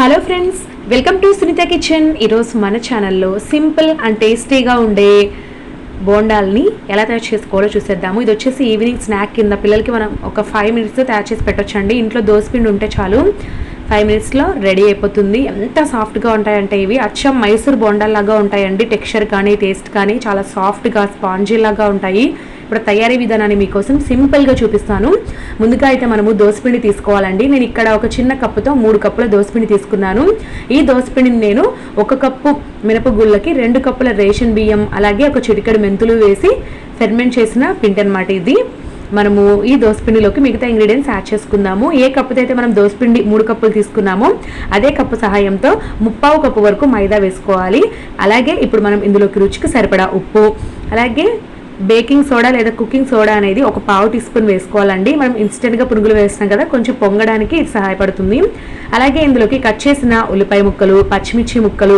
Hello friends welcome to Sunitha kitchen ఈరోజు మన ఛానల్లో సింపుల్ అండ్ టేస్టీగా ఉండే బోండాల్ని ఎలా తయారు చేసుకోవాలో చూసేద్దాము. ఇది వచ్చేసి ఈవినింగ్ స్నాక్ కింద పిల్లలకి మనం ఒక ఫైవ్ మినిట్స్ తయారు చేసి పెట్టొచ్చండి. ఇంట్లో దోసపిండి ఉంటే చాలు. ఫైవ్ మినిట్స్లో రెడీ అయిపోతుంది. ఎంత సాఫ్ట్గా ఉంటాయంటే ఇవి. అచ్చం మైసూర్ బొండల్లాగా ఉంటాయండి. టెక్స్చర్ కానీ టేస్ట్ కానీ చాలా సాఫ్ట్గా స్పాంజీలాగా ఉంటాయి. ఇప్పుడు తయారీ విధానాన్ని మీకోసం సింపుల్గా చూపిస్తాను. ముందుగా అయితే మనము దోసపిండి తీసుకోవాలండి. నేను ఇక్కడ ఒక చిన్న కప్పుతో మూడు కప్పుల దోసపిండి తీసుకున్నాను. ఈ దోసపిండిని నేను ఒక కప్పు మినపగుళ్ళకి రెండు కప్పుల రేషన్ బియ్యం అలాగే ఒక చిటికెడు మెంతులు వేసి ఫెర్మెంట్ చేసిన పిండి అనమాట ఇది. మనము ఈ దోసపిండిలోకి మిగతా ఇంగ్రీడియంట్స్ యాడ్ చేసుకుందాము. ఏ కప్పుతో అయితే మనం దోసపిండి మూడు కప్పులు తీసుకున్నామో అదే కప్పు సహాయంతో ముప్పావు కప్పు వరకు మైదా వేసుకోవాలి. అలాగే ఇప్పుడు మనం ఇందులోకి రుచికి సరిపడా ఉప్పు అలాగే బేకింగ్ సోడా లేదా కుకింగ్ సోడా అనేది ఒక పావు టీ స్పూన్ వేసుకోవాలండి. మనం ఇన్స్టెంట్గా పునుగులు వేస్తాం కదా కొంచెం పొంగడానికి ఇది సహాయపడుతుంది. అలాగే ఇందులోకి కట్ చేసిన ఉల్లిపాయ ముక్కలు పచ్చిమిర్చి ముక్కలు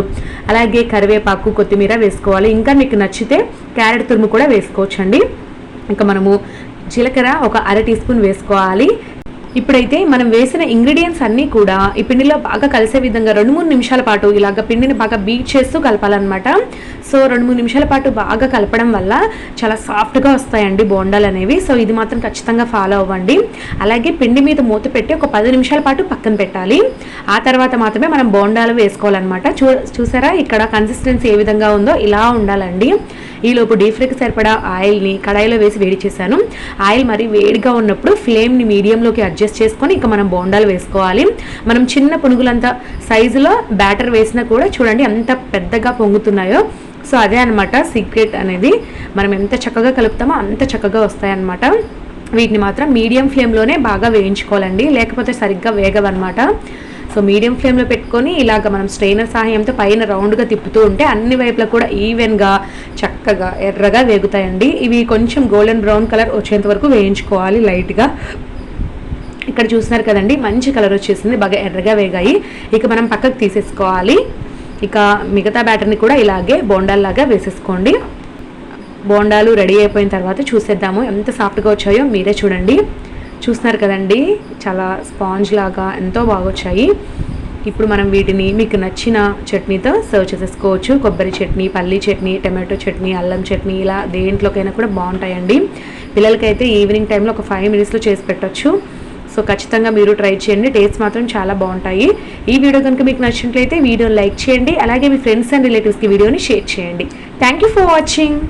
అలాగే కరివేపాకు కొత్తిమీర వేసుకోవాలి. ఇంకా మీకు నచ్చితే క్యారెట్ తురుము కూడా వేసుకోవచ్చండి. ఇంకా మనము జీలకర్ర ఒక అర టీ స్పూన్ వేసుకోవాలి. ఇప్పుడైతే మనం వేసిన ఇంగ్రీడియంట్స్ అన్నీ కూడా ఈ పిండిలో బాగా కలిసే విధంగా రెండు మూడు నిమిషాల పాటు ఇలాగ పిండిని బాగా బీట్ చేస్తూ కలపాలన్నమాట. సో రెండు మూడు నిమిషాల పాటు బాగా కలపడం వల్ల చాలా సాఫ్ట్గా వస్తాయండి బోండాలు అనేవి. సో ఇది మాత్రం ఖచ్చితంగా ఫాలో అవ్వండి. అలాగే పిండి మీద మూత పెట్టి ఒక పది నిమిషాల పాటు పక్కన పెట్టాలి. ఆ తర్వాత మాత్రమే మనం బోండాలు వేసుకోవాలన్నమాట. చూ చూసారా? ఇక్కడ కన్సిస్టెన్సీ ఏ విధంగా ఉందో ఇలా ఉండాలండి. ఈలోపు డీప్ ఫ్రైకి సరిపడా ఆయిల్ని కడాయిలో వేసి వేడి చేశాను. ఆయిల్ మరి వేడిగా ఉన్నప్పుడు ఫ్లేమ్ని మీడియంలోకి అడ్జస్ట్ చేసుకొని ఇంకా మనం బోండాలు వేసుకోవాలి. మనం చిన్న పునుగులంత సైజులో బ్యాటర్ వేసినా కూడా చూడండి ఎంత పెద్దగా పొంగుతున్నాయో. సో అదే అనమాట సీక్రెట్ అనేది. మనం ఎంత చక్కగా కలుపుతామో అంత చక్కగా వస్తాయన్నమాట. వీటిని మాత్రం మీడియం ఫ్లేమ్లోనే బాగా వేయించుకోవాలండి. లేకపోతే సరిగ్గా వేగవన్నమాట. సో మీడియం ఫ్లేమ్లో పెట్టుకొని ఇలాగ మనం స్ట్రైనర్ సహాయంతో పైన రౌండ్గా తిప్పుతూ ఉంటే అన్ని వైపులా కూడా ఈవెన్గా చక్కగా ఎర్రగా వేగుతాయండి. ఇవి కొంచెం గోల్డెన్ బ్రౌన్ కలర్ వచ్చేంత వరకు వేయించుకోవాలి లైట్గా. ఇక్కడ చూస్తున్నారు కదండి మంచి కలర్ వచ్చేసింది బాగా ఎర్రగా వేగాయి. ఇక మనం పక్కకు తీసేసుకోవాలి. ఇక మిగతా బ్యాటర్ని కూడా ఇలాగే బోండాల్లాగా వేసేసుకోండి. బోండాలు రెడీ అయిపోయిన తర్వాత చూసేద్దాము ఎంత సాఫ్ట్గా వచ్చాయో మీరే చూడండి. చూస్తున్నారు కదండి చాలా స్పాంజ్ లాగా ఎంతో బాగా వచ్చాయి. ఇప్పుడు మనం వీటిని మీకు నచ్చిన చట్నీతో సర్వ్ చేసేసుకోవచ్చు. కొబ్బరి చట్నీ పల్లి చట్నీ టమాటో చట్నీ అల్లం చట్నీ ఇలా దేంట్లోకైనా కూడా బాగుంటాయండి. పిల్లలకైతే ఈవినింగ్ టైంలో ఒక ఫైవ్ మినిట్స్లో చేసి పెట్టచ్చు. సో ఖచ్చితంగా మీరు ట్రై చేయండి. టేస్ట్ మాత్రం చాలా బాగుంటాయి. ఈ వీడియో కనుక మీకు నచ్చినట్లయితే వీడియోని లైక్ చేయండి. అలాగే మీ ఫ్రెండ్స్ అండ్ రిలేటివ్స్కి వీడియోని షేర్ చేయండి. Thank you for watching